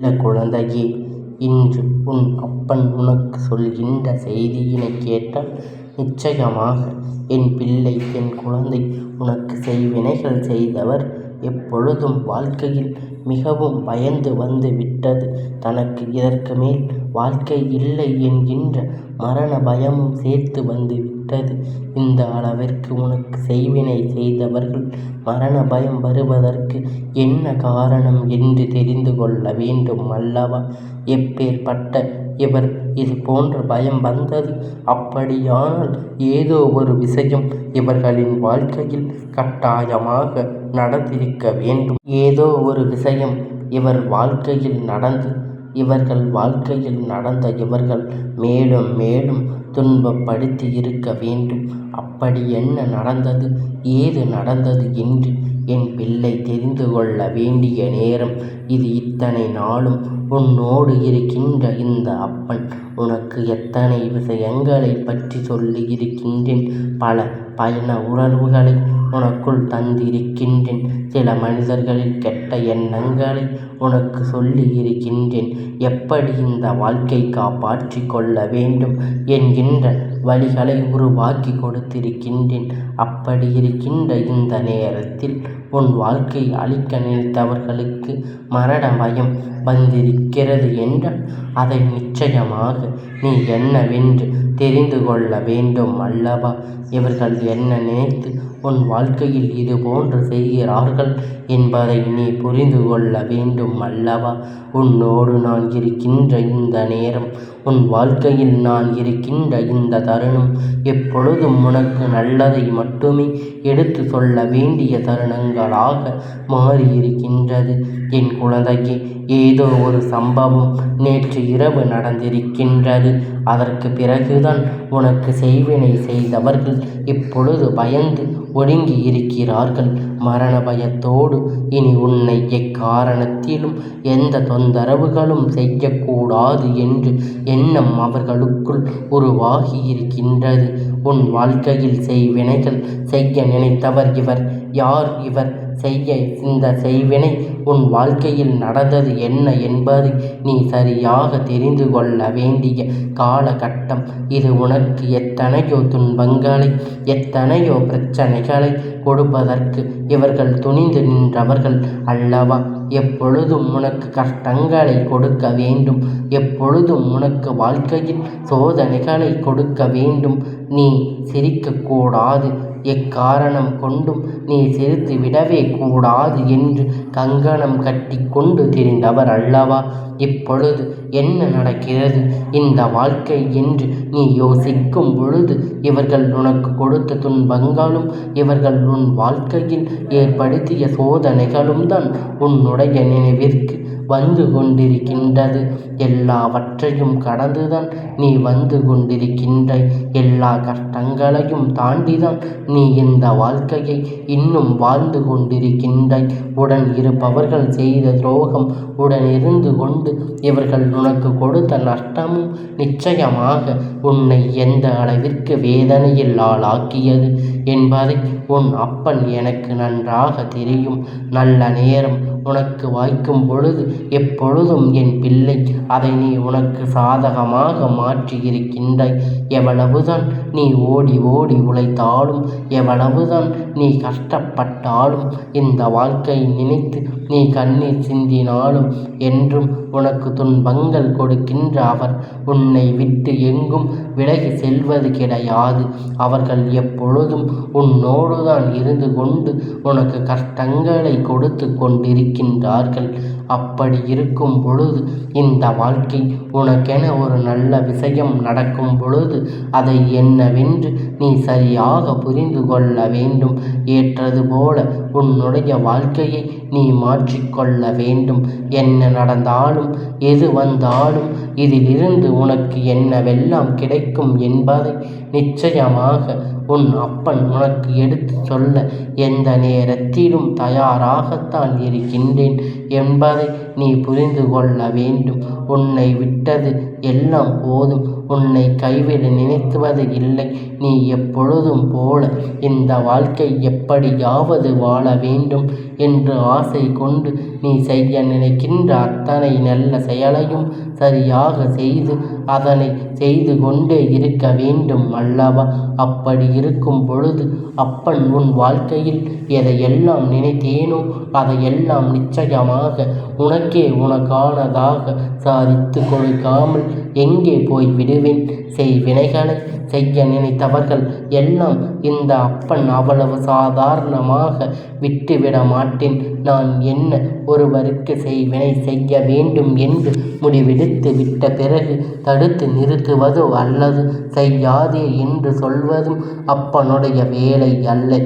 இல்லை குழந்தையே இன்று உன் அப்பன் உனக்குச் சொல்கின்ற செய்தியினைக் கேட்டால் நிச்சயமாக என் பிள்ளை என் குழந்தை உனக்கு செய்வினைகள் செய்தவர் எப்பொழுதும் வாழ்க்கையில் மிகவும் பயந்து வந்து விட்டது. தனக்கு இதற்கு மேல் வாழ்க்கை இல்லை என்கின்ற மரண பயமும் சேர்த்து வந்து விட்டது. இந்த அளவிற்கு உனக்கு செய்வினை செய்தவர்கள் மரண பயம் வருவதற்கு என்ன காரணம் என்று தெரிந்து கொள்ள வேண்டும் அல்லவா? எப்பேற்பட்ட இவர் இது போன்ற பயம் வந்தது? அப்படியானால் ஏதோ ஒரு விஷயம் இவர்களின் வாழ்க்கையில் கட்டாயமாக நடந்திருக்க வேண்டும். ஏதோ ஒரு விஷயம் இவர் வாழ்க்கையில் நடந்து இவர்கள் வாழ்க்கையில் நடந்த இவர்கள் மேலும் மேலும் துன்பப்படுத்தி இருக்க வேண்டும். அப்படி என்ன நடந்தது? ஏது நடந்தது என்று என் பிள்ளை தெரிந்து கொள்ள வேண்டிய நேரம். இது இத்தனை நாளும் உன்னோடு இருக்கின்ற இந்த அப்பன். உனக்கு எத்தனை விஷயங்களை பற்றி சொல்லி இருக்கின்றேன்? பல பயண உணர்வுகளை உனக்குள் தந்திருக்கின்றேன். சில மனிதர்களில் கெட்ட எண்ணங்களை உனக்கு சொல்லி இருக்கின்றேன். எப்படி இந்த வாழ்க்கை காப்பாற்றி கொள்ள வேண்டும் என்கின்ற வழிகளை உருவாக்கி கொடுத்திருக்கின்றேன். அப்படி இருக்கின்ற இந்த நேரத்தில் உன் வாழ்க்கை அழிக்க நினைத்தவர்களுக்கு மரண பயம் வந்திருக்கிறது என்றால் அதை நிச்சயமாக நீ என்னவென்று தெரிந்து கொள்ள வேண்டும் அல்லவா? இவர்கள் என்ன நினைத்து உன் வாழ்க்கையில் இது போன்று செய்கிறார்கள் என்பதை நீ புரிந்து கொள்ள வேண்டும் அல்லவா? உன்னோடு நான் இருக்கின்ற இந்த நேரம் உன் வாழ்க்கையில் நான் இருக்கின்ற இந்த தருணம் எப்பொழுதும் உனக்கு நல்லதை மட்டுமே எடுத்து சொல்ல வேண்டிய தருணங்களாக மாறியிருக்கின்றது. என் குழந்தைக்கு ஏதோ ஒரு சம்பவம் நேற்று இரவு நடந்திருக்கின்றது. அதற்கு பிறகுதான் உனக்கு செய்வினை செய்தவர்கள் இப்பொழுது பயந்து ஒடுங்கி இருக்கிறார்கள். மரண பயத்தோடு இனி உன்னை எக்காரணத்திலும் எந்த தொந்தரவுகளும் செய்யக்கூடாது என்று எண்ணம் அவர்களுக்குள் உருவாகியிருக்கின்றது. உன் வாழ்க்கையில் செய்வினைகள் செய்ய நினைத்தவர் இவர். யார் இவர் செய்ய இந்த செய்வினை? உன் வாழ்க்கையில் நடந்தது என்ன என்பதை நீ சரியாக தெரிந்து கொள்ள வேண்டிய காலகட்டம் இது. உனக்கு எத்தனையோ துன்பங்களை எத்தனையோ பிரச்சனைகளை கொடுப்பதற்கு இவர்கள் துணிந்து நின்றவர்கள் அல்லவா? எப்பொழுதும் உனக்கு கஷ்டங்களை கொடுக்க வேண்டும். எப்பொழுதும் உனக்கு வாழ்க்கையில் சோதனைகளை கொடுக்க வேண்டும். நீ சிரிக்கக்கூடாது. எக்காரணம் கொண்டும் நீ சிரித்து விடவே கூடாது என்று கங்கணம் கட்டி கொண்டு திரிந்தவர் அல்லவா? இப்பொழுது என்ன நடக்கிறது? இந்த வாழ்க்கை என்று நீ யோசிக்கும் பொழுது இவர்கள் உனக்கு கொடுத்த துன்பங்களும் இவர்கள் உன் வாழ்க்கையில் ஏற்படுத்திய சோதனைகளும் தான் உன்னுடைய நினைவிற்கு வந்து கொண்டிருக்கின்றது. எல்லாவற்றையும் கடந்துதான் நீ வந்து கொண்டிருக்கின்றாய். எல்லா கஷ்டங்களையும் தாண்டிதான் நீ இந்த வாழ்க்கையை இன்னும் வாழ்ந்து கொண்டிருக்கின்றாய். உடன் இருப்பவர்கள் செய்த துரோகம் உடன் இருந்து கொண்டு இவர்கள் உனக்கு கொடுத்த நஷ்டமும் நிச்சயமாக உன்னை எந்த அளவிற்கு வேதனையில் ஆளாக்கியது என்பதை உன் அப்பன் எனக்கு நன்றாக தெரியும். நல்ல நேரம் உனக்கு வாய்க்கும் பொழுது எப்பொழுதும் என் பிள்ளை அதை நீ உனக்கு சாதகமாக மாற்றியிருக்கின்றாய். எவ்வளவுதான் நீ ஓடி ஓடி உழைத்தாலும் எவ்வளவுதான் நீ கஷ்டப்பட்டாலும் இந்த வாழ்க்கையை நினைத்து நீ கண்ணீர் சிந்தினாலும் என்றும் உனக்கு துன்பங்கள் கொடுக்கின்ற அவர் உன்னை விட்டு எங்கும் விலகி செல்வது கிடையாது அவர்கள் எப்பொழுதும் உன்னோடுதான் இருந்து கொண்டு உனக்கு கஷ்டங்களை கொடுத்து கொண்டிருக்கின்றார்கள். அப்படி இருக்கும் பொழுது இந்த வாழ்க்கை உனக்கென ஒரு நல்ல விஷயம் நடக்கும் பொழுது அதை என்னவென்று நீ சரியாக புரிந்து கொள்ள வேண்டும். ஏற்றது போல உன்னுடைய வாழ்க்கையை நீ மாற்றிக்கொள்ள வேண்டும். என்ன நடந்தாலும் எது வந்தாலும் இதிலிருந்து உனக்கு என்னவெல்லாம் கிடைக்கும் என்பதை நிச்சயமாக உன் அப்பன் உனக்கு எடுத்துச் சொல்ல எந்த நேரத்திலும் தயாராகத்தான் இருக்கின்றேன் என்பதை நீ புரிந்து கொள்ள வேண்டும். உன்னை விட்டது எல்லாம் போதும். உன்னை கைவிட நினைத்துவது இல்லை. நீ எப்பொழுதும் போல இந்த வாழ்க்கை எப்படியாவது வாழ வேண்டும். என்று ஆசை கொண்டு நீ செய்ய நினைக்கின்ற அத்தனை நல்ல செயலையும் சரியாக செய்து அதனை செய்து கொண்டே இருக்க வேண்டும் அல்லவா? அப்படி இருக்கும் பொழுது அப்பன் உன் வாழ்க்கையில் எதையெல்லாம் நினைத்தேனோ அதையெல்லாம் நிச்சயமாக உனக்கே உனக்கானதாக சாதித்து கொடுக்காமல் எங்கே போய் விடுவேன் செய் வினைகளை செய்ய நினைத்தவர்கள் எல்லாம் இந்த அப்பன் அவ்வளவு சாதாரணமாக விட்டுவிட மாட்டேன். நான் என்ன ஒருவருக்கு செய்வினை செய்ய வேண்டும் என்று முடிவெடுத்து விட்ட பிறகு தடுத்து நிறுத்துவதோ அல்லது செய்யாதே என்று சொல்வதும் அப்பனுடைய வேலை அல்ல.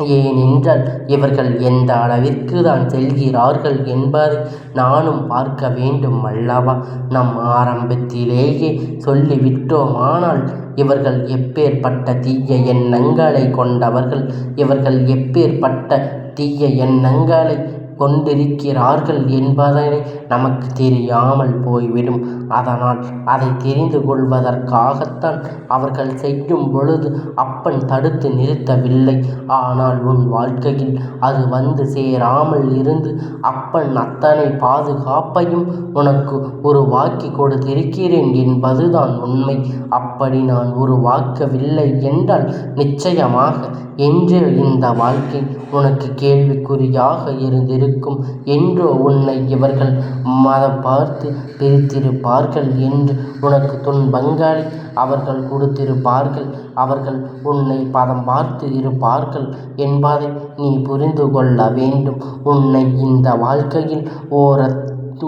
ஏனென்றால் இவர்கள் எந்த அளவிற்கு தான் செல்கிறார்கள் என்பதை நானும் பார்க்க வேண்டும் அல்லவா? நம் ஆரம்பத்திலேயே சொல்லிவிட்டோமானால் இவர்கள் எப்பேற்பட்ட தீய எண்ணங்களை கொண்டவர்கள் இவர்கள் எப்பேற்பட்ட தீய எண்ணங்களை கொண்டிருக்கிறார்கள் என்பதனை நமக்கு தெரியாமல் போய்விடும். அதனால் அதை தெரிந்து கொள்வதற்காகத்தான் அவர்கள் செய்யும் பொழுது அப்பன் தடுத்து நிறுத்தவில்லை. ஆனால் உன் வாழ்க்கையில் அது வந்து சேராமல் இருந்து அப்பன் அத்தனை பாதுகாப்பையும் உனக்கு உருவாக்கி கொடுத்திருக்கிறேன் என்பதுதான் உண்மை. அப்படி நான் உருவாக்கவில்லை என்றால் நிச்சயமாக என்று இந்த வாழ்க்கை உனக்கு கேள்விக்குறியாக இருந்திருக்கும். இருக்கும் என்றோ உன்னை இவர்கள் மதம் பார்த்து பிரித்திருப்பார்கள் என்று உனக்கு துன்பங்களை அவர்கள் கொடுத்திருப்பார்கள். அவர்கள் உன்னை பதம் பார்த்து இருப்பார்கள் என்பதை நீ புரிந்து கொள்ள வேண்டும். உன்னை இந்த வாழ்க்கையில் ஓர்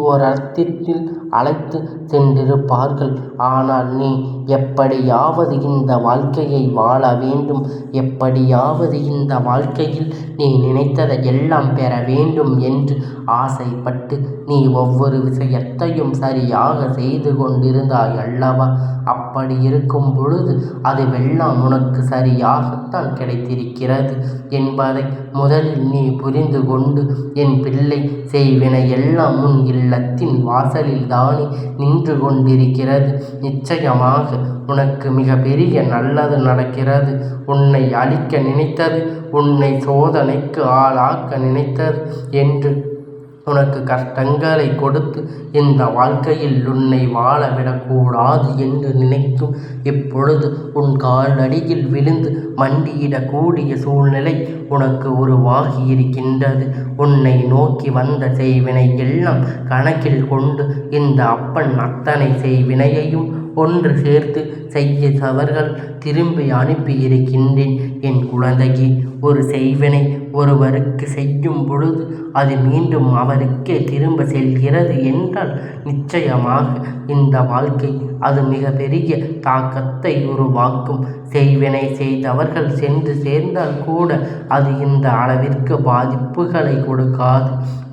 ஓரத்திற்கில் அழைத்து சென்றிருப்பார்கள். ஆனால் நீ எப்படியாவது இந்த வாழ்க்கையை வாழ வேண்டும். எப்படியாவது இந்த வாழ்க்கையில் நீ நினைத்ததை எல்லாம் பெற வேண்டும் என்று ஆசைப்பட்டு நீ ஒவ்வொரு விஷயத்தையும் சரியாக செய்து கொண்டிருந்தாய் அல்லவா? அப்படி இருக்கும் பொழுது அதுவெல்லாம் உனக்கு சரியாகத்தான் கிடைத்திருக்கிறது என்பதை முதலில் நீ புரிந்து கொண்டு என் பிள்ளை செய்வினை எல்லாம் உன் இல்லத்தின் வாசலில் தான் நின்று கொண்டிருக்கிறது நிச்சயமாக உனக்கு மிக பெரிய நல்லது நடக்கிறது. உன்னை அழிக்க நினைத்தது உன்னை சோதனைக்கு ஆளாக்க நினைத்தது என்று உனக்கு கஷ்டங்களை கொடுத்து இந்த வாழ்க்கையில் உன்னை வாழ விடக்கூடாது என்று நினைக்கும் இப்பொழுது உன் காலடியில் விழுந்து மண்டியிடக்கூடிய சூழ்நிலை உனக்கு உருவாகி இருக்கின்றது. உன்னை நோக்கி வந்த செய்வினை எல்லாம் கணக்கில் கொண்டு இந்த அப்பன் அத்தனை செய்வினையையும் ஒன்று சேர்த்து செய்ய தவறுகள் திரும்பி அனுப்பியிருக்கின்றேன் என் குழந்தைக்கு ஒரு செய்வினை ஒருவருக்கு செய்யும் பொழுது அது மீண்டும் அவருக்கே திரும்ப செல்கிறது என்றால் நிச்சயமாக இந்த வாழ்க்கை அது மிக பெரிய தாக்கத்தை உருவாக்கும். செய்வினை செய்தவர்கள் சென்று சேர்ந்தால் கூட அது இந்த அளவிற்கு பாதிப்புகளை கொடுக்காது.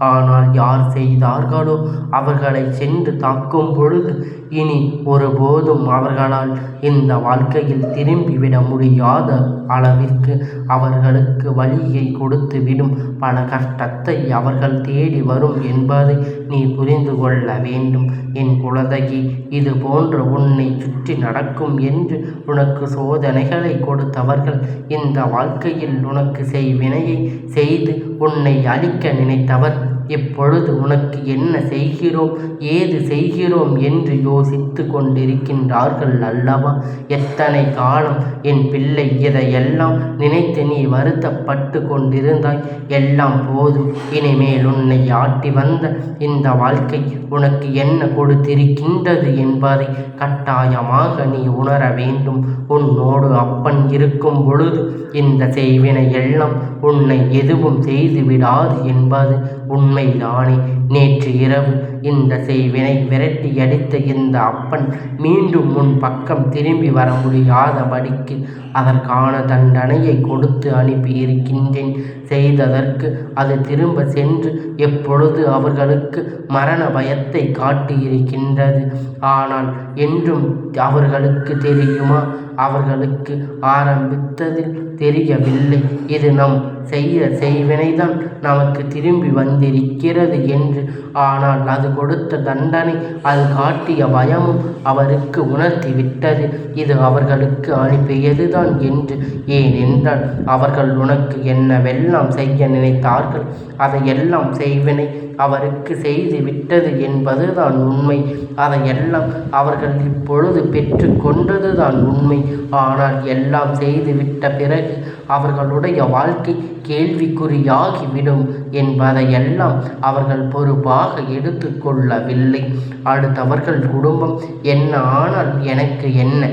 ஆனால் யார் செய்தார்களோ அவர்களை சென்று தாக்கும் பொழுது இனி ஒருபோதும் அவர்களால் இந்த வாழ்க்கையில் திரும்பிவிட முடியாத அளவிற்கு அவர்களுக்கு வழியை கொடுத்து விடும் பல கஷ்டத்தை அவர்கள் தேடி வரும் என்பதை நீ புரிந்து கொள்ள வேண்டும். என் குழந்தையே இது போன்ற உன்னை சுற்றி நடக்கும் என்று உனக்கு சோதனைகளை கொடுத்தவர்கள் இந்த வாழ்க்கையில் உனக்கு செய்வினையை செய்து உன்னை அழிக்க நினைத்தவர் இப்பொழுது உனக்கு என்ன செய்கிறோம்? ஏது செய்கிறோம் என்று யோசித்து கொண்டிருக்கின்றார்கள் அல்லவா? எத்தனை காலம் என் பிள்ளை இதையெல்லாம் நினைத்து நீ வருத்தப்பட்டு கொண்டிருந்தாய்? எல்லாம் போதும். இனிமேல் உன்னை ஆட்டி வந்த இந்த வாழ்க்கை உனக்கு என்ன கொடுத்திருக்கின்றது என்பதை கட்டாயமாக நீ உணர வேண்டும். உன்னோடு அப்பன் இருக்கும் பொழுது இந்த செய்வினை எல்லாம் உன்னை எதுவும் செய்து விடாது என்பது உண்மைதானே நேற்று இரவு இந்த செய்வினை விரட்டி அடித்த இந்த அப்பன் மீண்டும் உன் பக்கம் திரும்பி வர முடியாதபடிக்கு அதற்கான தண்டனையை கொடுத்து அனுப்பி இருக்கின்றேன் செய்ததற்கு அது திரும்ப சென்று எப்பொழுது அவர்களுக்கு மரண பயத்தை காட்டியிருக்கின்றது. ஆனால் என்றும் அவர்களுக்கு தெரியுமா? அவர்களுக்கு ஆரம்பித்ததில் தெரியவில்லை. இது நம் செய்ய செய்வினைதான் நமக்கு திரும்பி வந்திருக்கிறது என்று. ஆனால் அது கொடுத்த தண்டனை அது காட்டிய பயமும் அவருக்கு உணர்த்தி விட்டது. இது அவர்களுக்கு அனுப்பியதுதான் என்று. ஏனென்றால் அவர்கள் உனக்கு என்னவெல்லாம் செய்ய நினைத்தார்கள் அதையெல்லாம் செய்வினை அவருக்கு செய்து விட்டது என்பதுதான் உண்மை. அதையெல்லாம் அவர்கள் இப்பொழுது பெற்று கொண்டதுதான் உண்மை. ஆனால் எல்லாம் செய்து விட்ட பிறகு அவர்களுடைய வாழ்க்கை கேள்விக்குறியாகிவிடும் என்பதையெல்லாம் அவர்கள் பொறுப்பாக எடுத்துக்கொள்ளவில்லை. அடுத்தவர்கள் குடும்பம் என்ன? ஆனால் எனக்கு என்ன?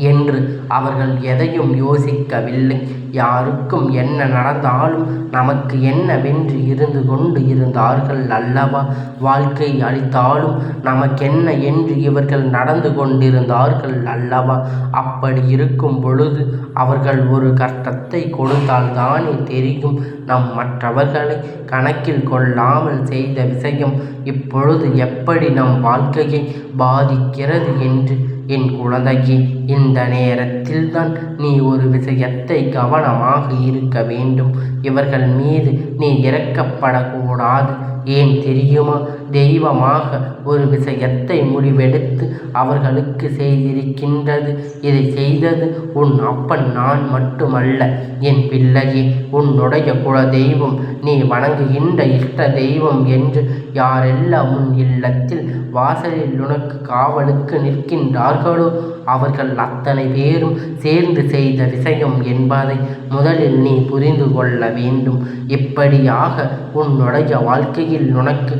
என்று அவர்கள் எதையும் யோசிக்கவில்லை. யாருக்கும் என்ன நடந்தாலும் நமக்கு என்னவென்று இருந்து கொண்டு இருந்தார்கள் அல்லவா? வாழ்க்கை அளித்தாலும் நமக்கென்ன என்று இவர்கள் நடந்து கொண்டிருந்தார்கள் அல்லவா? அப்படி இருக்கும் பொழுது அவர்கள் ஒரு கஷ்டத்தை கொடுத்தால் தானே தெரியும். நம் மற்றவர்களை கணக்கில் கொள்ளாமல் செய்த விஷயம் இப்பொழுது எப்படி நம் வாழ்க்கையை பாதிக்கிறது என்று என் குழந்தையே இந்த நேரத்தில்தான் நீ ஒரு விஷயத்தை கவனமாக இருக்க வேண்டும். இவர்கள் மீது நீ இறக்கப்படக்கூடாது. ஏன் தெரியுமா? தெய்வமாக ஒரு விஷயத்தை முடிவெடுத்து அவர்களுக்கு செய்திருக்கின்றது. இதை செய்தது உன் அப்பன் நான் மட்டுமல்ல. என் பிள்ளையே உன்னுடைய குல தெய்வம் நீ வணங்குகின்ற இஷ்ட தெய்வம் என்று யாரெல்லாம் உன் இல்லத்தில் வாசலில் உனக்கு காவலுக்கு நிற்கின்றார்களோ அவர்கள் அத்தனை பேரும் சேர்ந்து செய்த விஷயம் என்பதை முதலில் நீ புரிந்து கொள்ள வேண்டும். இப்படியாக உன்னுடைய வாழ்க்கையில் உனக்கு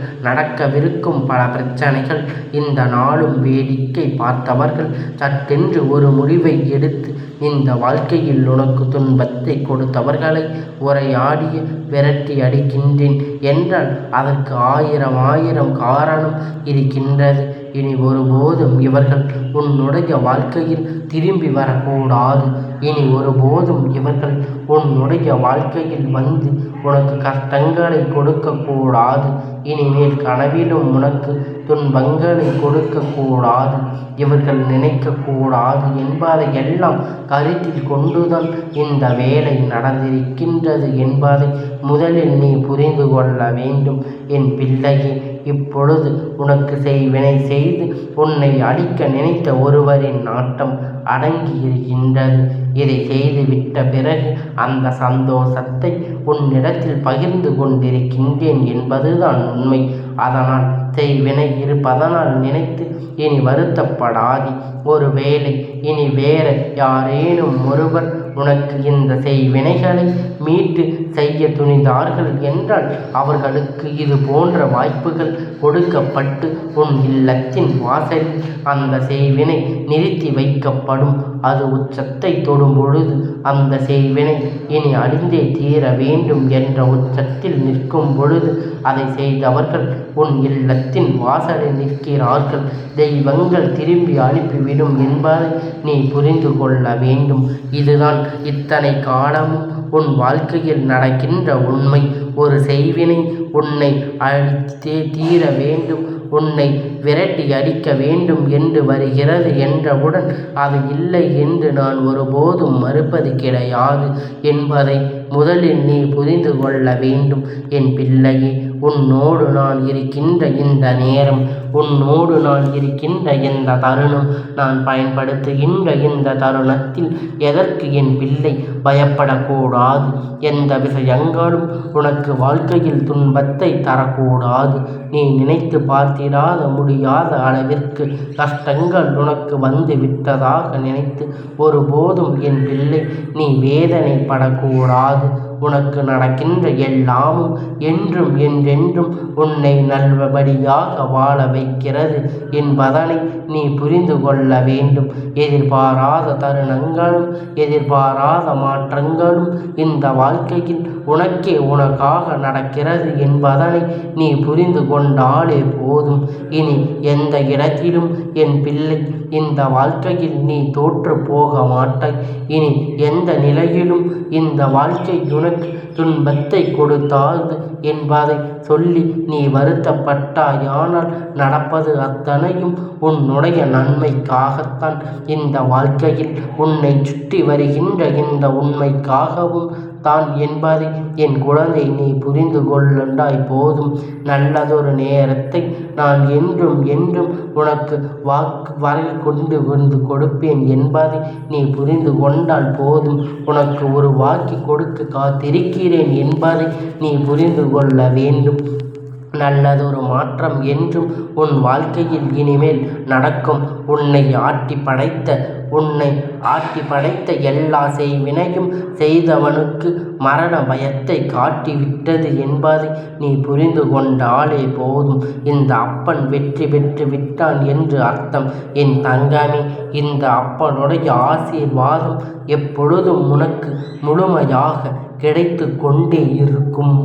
நடக்கவிருக்கும் பல பிரச்சனைகள். இந்த நாளும் வேடிக்கை பார்த்தவர்கள் சட்டென்று ஒரு முடிவை எடுத்து இந்த வாழ்க்கையில் உனக்கு துன்பத்தை கொடுத்தவர்களை உரையாடிய விரட்டி அடிக்கின்றேன் என்றால் அதற்கு ஆயிரம் ஆயிரம் காரணம் இருக்கின்றது. இனி ஒருபோதும் இவர்கள் உன்னுடைய வாழ்க்கையில் திரும்பி வரக்கூடாது. இனி ஒருபோதும் இவர்கள் உன்னுடைய வாழ்க்கையில் வந்து உனக்கு கஷ்டங்களை கொடுக்கக்கூடாது. இனிமேல் கனவிலும் உனக்கு துன்பங்களை கொடுக்கக்கூடாது இவர்கள் நினைக்கக்கூடாது என்பதை எல்லாம் கருத்தில் கொண்டுதான் இந்த வேலை நடந்திருக்கின்றது என்பதை முதலில் நீ புரிந்து கொள்ள வேண்டும். என் பிள்ளையே இப்பொழுது உனக்கு செய்வினை செய்து உன்னை அழிக்க நினைத்த ஒருவரின் நாட்டம் அடங்கியிருக்கின்றது. இதை செய்துவிட்ட பிறகு அந்த சந்தோஷத்தை உன்னிடத்தில் பகிர்ந்து கொண்டிருக்கின்றேன் என்பதுதான் உண்மை. அதனால் செய்வினை இருப்பதனால் நினைத்து இனி வருத்தப்படாதி. ஒருவேளை இனி வேற யாரேனும் ஒருவர் உனக்கு இந்த செய்வினைகளை மீட்டு செய்ய துணிந்தார்கள் என்றால் அவர்களுக்கு இது போன்ற வாய்ப்புகள் கொடுக்கப்பட்டு உன் இல்லத்தின் வாசலில் அந்த செய்வினை நிறுத்தி வைக்கப்படும். அது உச்சத்தை தொடும் பொழுது அந்த செய்வினை இனி அழிந்தே தீர வேண்டும் என்ற உச்சத்தில் நிற்கும் பொழுது அதை செய்தவர்கள் உன் இல்லத்தின் வாசலில் நிற்கிறார்கள். தெய்வங்கள் திரும்பி அனுப்பிவிடும் என்பதை நீ புரிந்து கொள்ள வேண்டும். இதுதான் இத்தனை காலமும் உன் வாழ்க்கையில் நடக்கின்ற உண்மை. ஒரு செய்வினை உன்னை அழித்தே தீர வேண்டும். உன்னை விரட்டி அடிக்க வேண்டும் என்று வருகிறது என்றவுடன் அது இல்லை என்று நான் ஒருபோதும் மறுப்பது கிடையாது என்பதை முதலில் நீ புரிந்து கொள்ள வேண்டும். என் பிள்ளையே உன்னோடு நான் இருக்கின்ற இந்த நேரம் உன்னோடு நான் இருக்கின்ற இந்த தருணம் நான் பயன்படுத்துகின்ற இந்த தருணத்தில் எதற்கு என் பிள்ளை பயப்படக்கூடாது? எந்த விஷயங்களும் உனக்கு வாழ்க்கையில் துன்பத்தை தரக்கூடாது. நீ நினைத்து பார்த்திடாத முடியாத அளவிற்கு கஷ்டங்கள் உனக்கு வந்து விட்டதாக நினைத்து ஒருபோதும் என் பிள்ளை நீ வேதனைப்படக்கூடாது. உனக்கு நடக்கின்ற எல்லாமும் என்றும் என்றென்றும் உன்னை நல்லபடியாக வாழ வைக்கிறது என்பதனை நீ புரிந்து கொள்ள வேண்டும். எதிர்பாராத தருணங்களும் எதிர்பாராத மாற்றங்களும் இந்த வாழ்க்கையில் உனக்கே உனக்காக நடக்கிறது என்பதனை நீ புரிந்து கொண்டாலே போதும். இனி எந்த இடத்திலும் என் பிள்ளை இந்த வாழ்க்கையில் நீ தோற்று போக மாட்டாய். இனி எந்த நிலையிலும் இந்த வாழ்க்கை உனக்கு துன்பத்தை கொடுத்தாது என்பதை சொல்லி நீ வருத்தப்பட்டாயானால் நடப்பது அத்தனையும் உன்னுடைய நன்மைக்காகத்தான். இந்த வாழ்க்கையில் உன்னை சுற்றி வருகின்ற இந்த உண்மைக்காகவும் தான் என்பதை என் குழந்தை நீ புரிந்து கொள்ளுண்டாய் போதும். நல்லதொரு நேரத்தை நான் என்றும் என்றும் உனக்கு வாக்கு வரை கொண்டு வந்து கொடுப்பேன் என்பதை நீ புரிந்து கொண்டால் போதும். உனக்கு ஒரு வாக்கி கொடுக்க காத்திருக்கிறேன் என்பதை நீ புரிந்து கொள்ள வேண்டும். நல்லதொரு மாற்றம் என்றும் உன் வாழ்க்கையில் இனிமேல் நடக்கும். உன்னை ஆட்டி படைத்த உன்னை ஆட்டி படைத்த எல்லா செய்வினையும் செய்தவனுக்கு மரண பயத்தை காட்டிவிட்டது என்பதை நீ புரிந்து கொண்டாலே போதும். இந்த அப்பன் வெற்றி பெற்று விட்டான் என்று அர்த்தம். என் தங்கமே இந்த அப்பனுடைய ஆசீர்வாதம் எப்பொழுதும் உனக்கு முழுமையாக கிடைத்து கொண்டே இருக்கும்.